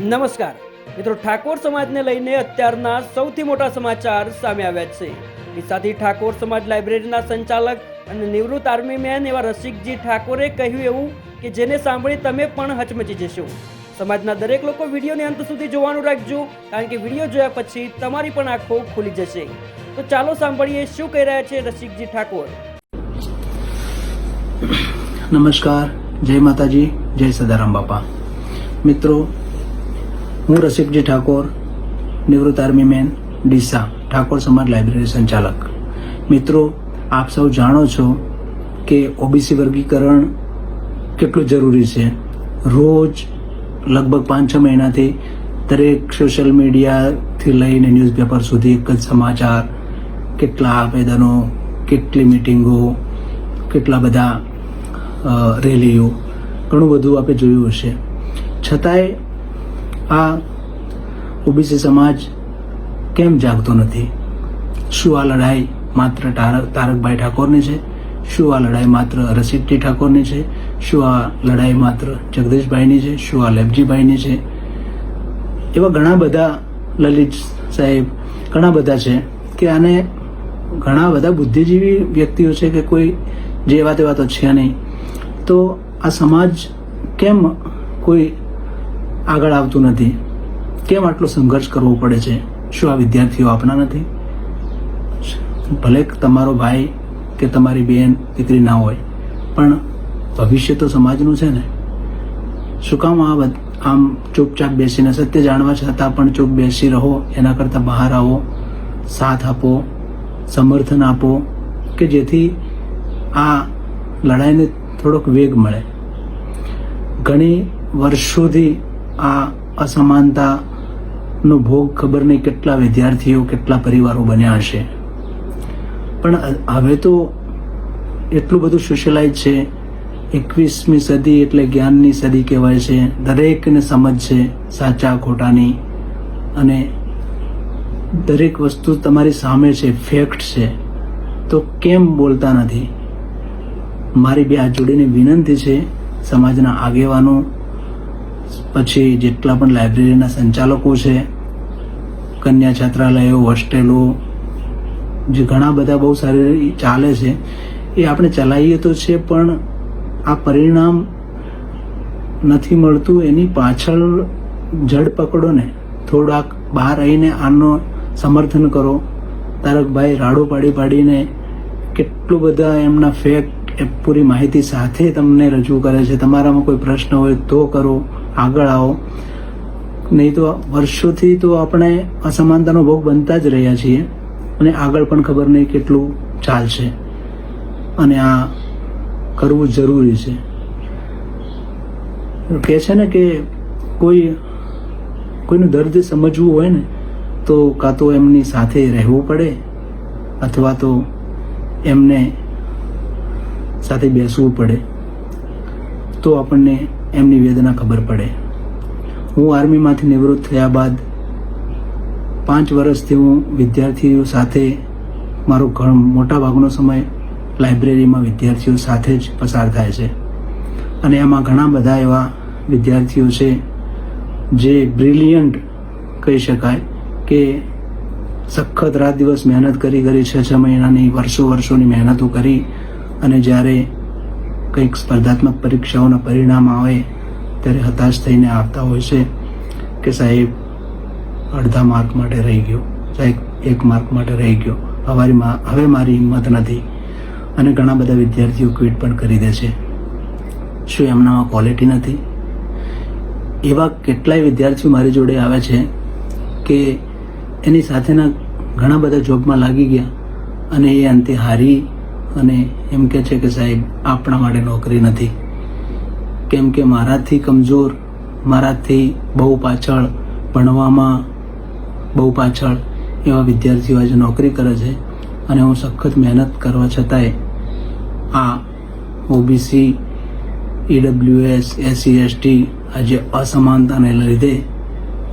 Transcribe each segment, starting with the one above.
નમસ્કાર. મિત્રો, ઠાકોર સમાજને લઈને અત્યારના સૌથી મોટા સમાચાર સામે આવ્યા છે. ડીસાથી ઠાકોર સમાજ લાઇબ્રેરીના સંચાલક અને નિવૃત્ત આર્મી મેન એવા રસિકજી ઠાકોરે કહ્યું એવું કે જેને સાંભળી તમે પણ હચમચી જશો. સમાજના દરેક લોકો વિડીયોને અંત સુધી જોવાનું રાખજો, કારણ કે વીડિયો જોયા પછી તમારી પણ આંખો ખુલી જશે. તો ચાલો સાંભળીએ શું કહી રહ્યા છે રસિકજી ઠાકોર. નમસ્કાર. જય માતાજી, જય સદારામ બાપા. મિત્રો હું રસિકજી ઠાકોર, નિવૃત્ત આર્મી મેન, ડીસા, ઠાકોર સમાજ લાઇબ્રેરી સંચાલક. મિત્રો, આપ સૌ જાણો છો કે ઓબીસી વર્ગીકરણ કેટલું જરૂરી છે. રોજ લગભગ પાંચ છ મહિનાથી દરેક સોશિયલ મીડિયાથી લઈને ન્યૂઝપેપર સુધી એક જ સમાચાર, કેટલા આવેદનો, કેટલી મિટિંગો, કેટલા બધા રેલીઓ, ઘણું બધું આપણે જોયું હશે. છતાંય આ ઓબીસી સમાજ કેમ જાગતો નથી? શું આ લડાઈ માત્ર તારકભાઈ ઠાકોરની છે? શું આ લડાઈ માત્ર રસિકજી ઠાકોરની છે? શું આ લડાઈ માત્ર જગદીશભાઈની છે? શું આ લેબજીભાઈની છે? એવા ઘણા બધા લલિત સાહેબ, ઘણા બધા છે કે આને ઘણા બધા બુદ્ધિજીવી વ્યક્તિઓ છે કે કોઈ જેવા તેવા તો છે નહીં. તો આ સમાજ કેમ કોઈ આગળ આવતું નથી. કેમ આટલો સંઘર્ષ કરવો પડે છે? શું આ વિદ્યાર્થીઓ આપના નથી? ભલે તમારો ભાઈ કે તમારી બેન દીકરી ના હોય, પણ ભવિષ્ય તો સમાજનું છે ને. શું કામ આ આમ ચૂપચાપ બેસીને સત્ય જાણવા છતાં પણ ચૂપ બેસી રહો, એના કરતાં બહાર આવો, સાથ આપો, સમર્થન આપો, કે જેથી આ લડાઈને થોડોક વેગ મળે. ઘણી વર્ષોથી આ અસમાનતાનો ભોગ ખબર નહીં કેટલા વિદ્યાર્થીઓ, કેટલા પરિવારો બન્યા હશે. પણ હવે તો એટલું બધું સોશિયલાઇઝ છે, એકવીસમી સદી એટલે જ્ઞાનની સદી કહેવાય છે, દરેકને સમજ છે, સાચા ખોટાની. અને દરેક વસ્તુ તમારી સામે છે ફેક્ટ છે. તો કેમ બોલતા નથી? મારી બે હાથ જોડીને વિનંતી છે, સમાજના આગેવાનો પછી જેટલા પણ લાઇબ્રેરીના સંચાલકો છે, કન્યા છાત્રાલયો, હોસ્ટેલો, જે ઘણા બધા બહુ સારી ચાલે છે, એ આપણે ચલાવીએ તો છે, પણ આ પરિણામ નથી મળતું. એની પાછળ જડ પકડો ને થોડાક બહાર આવીને આનો સમર્થન કરો. તારકભાઈ રાડો પાડી પાડીને કેટલું બધા એમના ફેક પૂરી માહિતી સાથે તમને રજૂ કરે છે. તમારામાં કોઈ પ્રશ્ન હોય તો કરો. આગળ આવો. નહીં તો વર્ષોથી તો આપણે અસમાનતાનો ભોગ બનતા જ રહ્યા છીએ અને આગળ પણ ખબર નહીં કેટલું ચાલશે. અને આ કરવું જરૂરી છે. કહે છે ને કે કોઈ, કોઈનું દર્દ સમજવું હોય ને, તો કાં તો એમની સાથે રહેવું પડે, અથવા તો એમને સાથે બેસવું પડે. તો આપણને એમની વેદના ખબર પડે. હું આર્મીમાંથી નિવૃત્ત થયા બાદ પાંચ વર્ષથી હું વિદ્યાર્થીઓ સાથે મારો ઘણો મોટા ભાગનો સમય લાઇબ્રેરીમાં વિદ્યાર્થીઓ સાથે જ પસાર થાય છે. અને એમાં ઘણા બધા એવા વિદ્યાર્થીઓ છે જે બ્રિલિયન્ટ કહી શકાય કે સખત રાત દિવસ મહેનત કરી કરી, છ છ મહિનાની, વર્ષો, વર્ષોની મહેનતો કરી અને જ્યારે કંઈક સ્પર્ધાત્મક પરીક્ષાઓના પરિણામ આવે, ત્યારે હતાશ થઈને આવતા હોય છે કે સાહેબ, અડધા માર્ક માટે રહી ગયો. સાહેબ, એક માર્ક માટે રહી ગયો. હવારીમાં હવે મારી હિંમત નથી. અને ઘણા બધા વિદ્યાર્થીઓ ક્વિટ પણ કરી દે છે. શું એમનામાં ક્વોલિટી નથી? એવા કેટલાય વિદ્યાર્થીઓ મારી જોડે આવે છે કે એની સાથેના ઘણા બધા જોબમાં લાગી ગયા અને એ અંતે હારી અને એમ કહે છે કે સાહેબ, આપણા માટે નોકરી નથી. કેમ કે મારાથી કમજોર, મારાથી બહુ પાછળ, ભણવામાં બહુ પાછળ એવા વિદ્યાર્થીઓ આજે નોકરી કરે છે અને હું સખત મહેનત કરવા છતાંય આ ઓબીસી, ઈડબ્લ્યુએસ, એસસી, એસટી આજે અસમાનતાને લીધે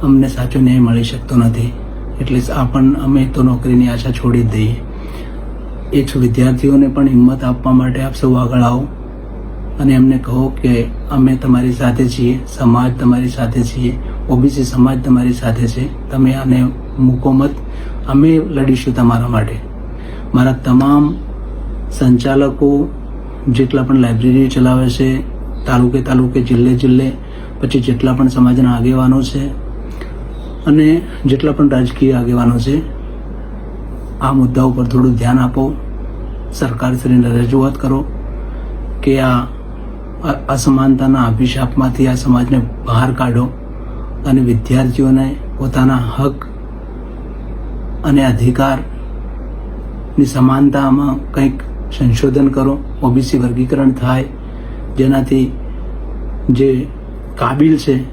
અમને સાચો ન્યાય મળી શકતો નથી. એટલે આપણ અમે તો નોકરીની આશા છોડી જ દઈએ. એ જ વિદ્યાર્થીઓને પણ હિંમત આપવા માટે આપ સૌ આગળ આવો અને એમને કહો કે અમે તમારી સાથે છીએ, સમાજ તમારી સાથે છીએ, ઓબીસી સમાજ તમારી સાથે છે. તમે આને મૂકો મત. અમે લડીશું તમારા માટે. મારા તમામ સંચાલકો જેટલા પણ લાઇબ્રેરી ચલાવે છે, તાલુકે તાલુકે, જિલ્લે જિલ્લે, પછી જેટલા પણ સમાજના આગેવાનો છે અને જેટલા પણ રાજકીય આગેવાનો છે, આ મુદ્દા ઉપર થોડું ધ્યાન આપો. સરકારશ્રીને રજૂઆત કરો કે આ અસમાનતાના અભિશાપમાંથી આ સમાજને બહાર કાઢો અને વિદ્યાર્થીઓને પોતાના હક અને અધિકારની સમાનતામાં કંઈક સંશોધન કરો. ઓબીસી વર્ગીકરણ થાય. જેનાથી જે કાબિલ છે,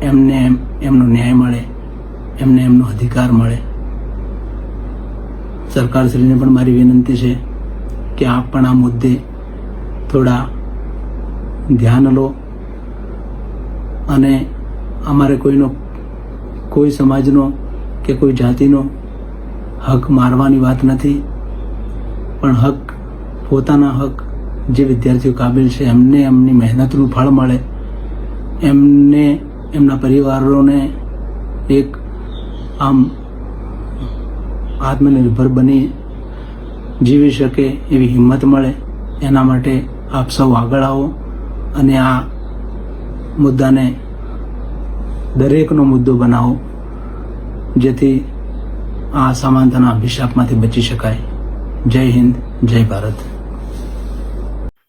એમને એમ- એમનો ન્યાય મળે, એમને એમનો અધિકાર મળે. સરકારશ્રીને પણ મારી વિનંતી છે કે આપ પણ આ મુદ્દે થોડા ધ્યાન લો અને અમારે કોઈનો, કોઈ સમાજનો કે કોઈ જાતિનો હક મારવાની વાત નથી, પણ હક, પોતાના હક જે વિદ્યાર્થીઓ કાબિલ છે, એમને એમની મહેનતનું ફળ મળે, એમને, એમના પરિવારોને એક આમ આત્મનિર્ભર બની જીવી શકે એવી હિંમત મળે, એના માટે આપ સૌ આગળ આવો અને આ મુદ્દાને દરેકનો મુદ્દો બનાવો, જેથી આ સમાનતાના અભિશાપમાંથી બચી શકાય. જય હિન્દ, જય ભારત.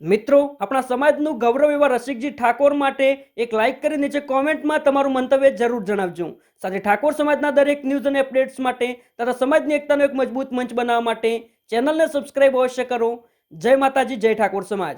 મિત્રો, આપણા સમાજનું ગૌરવ એવા રસિકજી ઠાકોર માટે એક લાઇક કરી નીચે કોમેન્ટમાં તમારું મંતવ્ય જરૂર જણાવજો. સાથે ઠાકોર સમાજના દરેક ન્યૂઝ અને અપડેટ્સ માટે તથા સમાજની એકતાનો એક મજબૂત મંચ બનાવવા માટે ચેનલને સબસ્ક્રાઈબ અવશ્ય કરો. જય માતાજી જય ઠાકોર સમાજ.